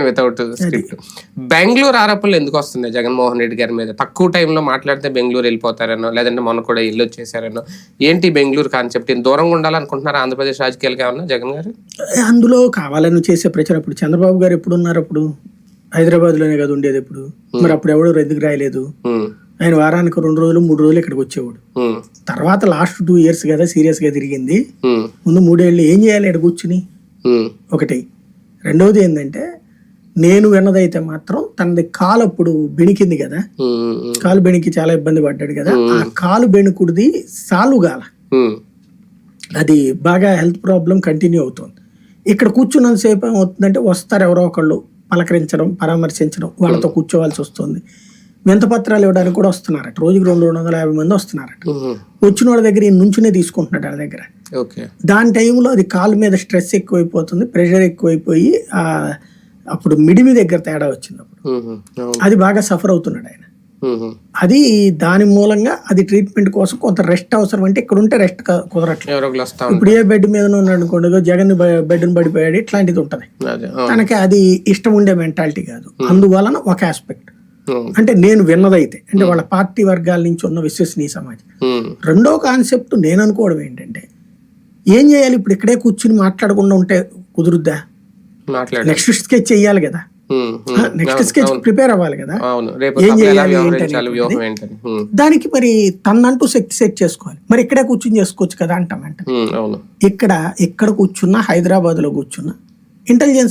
Without script Bengaluru ఆరోపణలు ఎందుకు వస్తున్నాయి? జగన్మోహన్ రెడ్డి గారి మీద తక్కువ టైంలో మాట్లాడితే బెంగళూరు వెళ్ళిపోతారనో లేదంటే మొన్న కూడా ఇల్లు వచ్చేసారనో ఏంటి బెంగళూరు కాన్సెప్ట్ దూరంగా ఉండాలనుకుంటున్నారా? ఆంధ్రప్రదేశ్ రాజకీయాలుగా ఏమన్నా జగన్ గారు? అందులో కావాలని చేసే ప్రచారం ఇప్పుడు చంద్రబాబు గారు ఎప్పుడు ఉన్నారు అప్పుడు? హైదరాబాద్లోనే కదా ఉండేది ఎప్పుడు? మరి అప్పుడు ఎవడు ఎందుకు రాయలేదు? ఉమ్, ఆయన వారానికి రెండు రోజులు మూడు రోజులు ఇక్కడికి వచ్చేవాడు. ఉమ్, తర్వాత లాస్ట్ టూ ఇయర్స్ కదా సీరియస్గా తిరిగింది. ముందు మూడేళ్ళు ఏం చేయాలి ఇక్కడ కూర్చుని? ఒకటి. రెండవది ఏంటంటే నేను విన్నదైతే మాత్రం తనది కాలు అప్పుడు బెణికింది కదా. కాలు బెణికి చాలా ఇబ్బంది పడ్డాడు కదా. ఆ కాలు బెణుకుడిది సాల్వ్ గాల ఉమ్, అది బాగా హెల్త్ ప్రాబ్లం కంటిన్యూ అవుతుంది. ఇక్కడ కూర్చున్నంతసేపు ఏమవుతుందంటే వస్తారు ఎవరో ఒకళ్ళు పలకరించడం పరామర్శించడం వాళ్ళతో కూర్చోవాల్సి వస్తుంది. వింత పత్రాలు ఇవ్వడానికి కూడా వస్తున్నారట. రోజుకి రెండు రెండు వందల యాభై మంది వస్తున్నారట. వచ్చిన వాళ్ళ దగ్గర ఈ నుంచునే తీసుకుంటున్నాడు వాళ్ళ దగ్గర. దాని టైంలో అది కాలు మీద స్ట్రెస్ ఎక్కువైపోతుంది ప్రెషర్ ఎక్కువైపోయి ఆ అప్పుడు మిడిమి దగ్గర తేడా అవును. అది బాగా సఫర్ అవుతున్నాడు ఆయన. అది దాని మూలంగా అది ట్రీట్మెంట్ కోసం కొంత రెస్ట్ అవసరం అంటే ఇక్కడ ఉంటే రెస్ట్ కుదరట్లేదు. ఇప్పుడు ఏ బెడ్ మీద ఉన్నాడు అనుకోండి జగన్ బెడ్ పడిపోయాడు ఇట్లాంటిది ఉంటది. తనకి అది ఇష్టం ఉండే మెంటాలిటీ కాదు. అందువలన ఒక ఆస్పెక్ట్. అంటే నేను విన్నదైతే అంటే వాళ్ళ పార్టీ వర్గాల నుంచి ఉన్న విశ్వసనీయ సమాజం. రెండో కాన్సెప్ట్ నేను అనుకోవడం ఏంటంటే ఏం చేయాలి ఇప్పుడు ఇక్కడే కూర్చుని మాట్లాడకుండా ఉంటే కుదురుద్దా? నెక్స్ట్ స్కెచ్ చెయ్యాలి కదా. నెక్స్ట్ స్కెచ్ ప్రిపేర్ అవ్వాలి కదా. ఏం చేయాలి దానికి మరి తనంటూ శక్తి సెట్ చేసుకోవాలి. మరి ఇక్కడే కూర్చుని చేసుకోవచ్చు కదా అంటామంట ఇక్కడ ఎక్కడ కూర్చున్నా హైదరాబాద్లో కూర్చున్నా ఇంటెలిజెన్స్